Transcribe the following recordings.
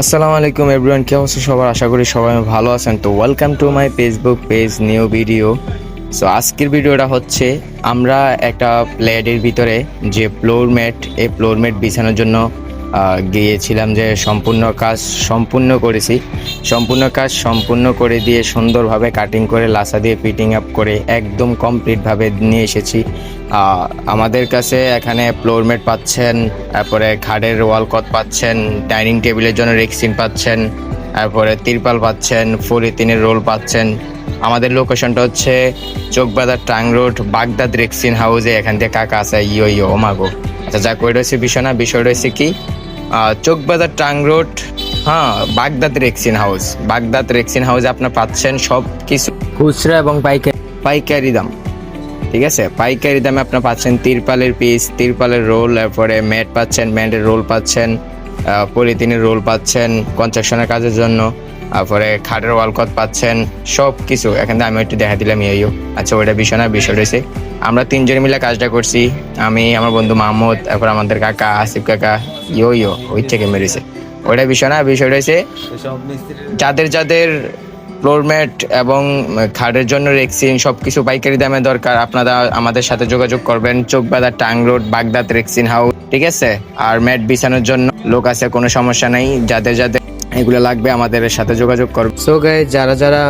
আসসালামু আলাইকুম এভরিওয়ান কেমন অবস্থা সবার? আশা করি সবাই ভালো আছেন। তো welcome to my Facebook page new video so আজকের ভিডিওটা হচ্ছে আমরা একটা প্লেডের ভিতরে যে ফ্লোর ম্যাট এই ফ্লোর ম্যাট বিছানোর জন্য গিয়েছিলাম যে সম্পূর্ণ কাজ সম্পূর্ণ করেছি। সম্পূর্ণ কাজ সম্পূর্ণ করে দিয়ে সুন্দরভাবে কাটিং করে লাসা দিয়ে ফিটিং আপ করে একদম কমপ্লিটভাবে নিয়ে এসেছি। আমাদের কাছে এখানে ফ্লোরমেট পাচ্ছেন, তারপরে খাটের ওয়াল কট পাচ্ছেন ডাইনিং টেবিলের জন্য রেক্সিন পাচ্ছেন, তারপরে তিরপাল পাচ্ছেন ফলিতিনের রোল পাচ্ছেন। আমাদের লোকেশনটা হচ্ছে Chowkbazar tongue road, Baghdad rexine হাউসে এখান থেকে কাকা আছে, ইয়ো ইয়ো ওমাগো আচ্ছা যা কই রয়েছে বিষয় না, বিষয় রয়েছে কি? আহ, চোকবাজার টাং রোড হ্যাঁ Baghdad rexine house Baghdad rexine হাউসে আপনার পাচ্ছেন সব কিছু খুচরা এবং পাইকারি। পাইকারি দাম। ঠিক আছে? পাইকারি দামে আপনার পাচ্ছেন তিরপালের পিস তিরপালের রোল তারপরে ম্যাট পাচ্ছেন ম্যাটের রোল পাচ্ছেন পলিথিনের রোল পাচ্ছেন কনস্ট্রাকশনের কাজের জন্য। তারপরে খাটের ওয়ালকট পাচ্ছেন সব কিছু এখান থেকে আমি একটু দেখা দিলাম ইয়ো আচ্ছা ওইটা বিষয় না বিষয় রয়েছে। আমরা তিনজন মিলে কাজটা করছি। আমি আমার বন্ধু মাহমুদ তারপর আমাদের কাকা আসিফ কাকা ইয়ো ইয়ো ওই থেকে মেরেছে ওইটা বিষয় না বিষয় রয়েছে। যাদের যাদের ফ্লোরম্যাট এবং খাটের জন্য রেক্সিন সব কিছু পাইকারি দামে দরকার। আপনারা আমাদের সাথে যোগাযোগ করবেন। Chawkbazar Tang road Baghdad rexine house ঠিক আছে? আর ম্যাট বিছানোর জন্য লোক আছে কোনো সমস্যা নেই। যাদের যাদের এগুলো লাগবে, আমাদের সাথে যোগাযোগ করবে। সো গায়ে যারা যারা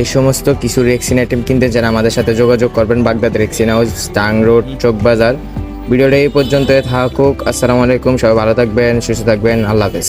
এই সমস্ত কিছু রেক্সিন আইটেম কিনতে চান আমাদের সাথে যোগাযোগ করবেন, Baghdad rexine house Tang road Chawkbazar ভিডিওটা এই পর্যন্ত থাকুক। আসসালামু আলাইকুম, সবাই ভালো থাকবেন, সুস্থ থাকবেন। আল্লাহ হাফেজ।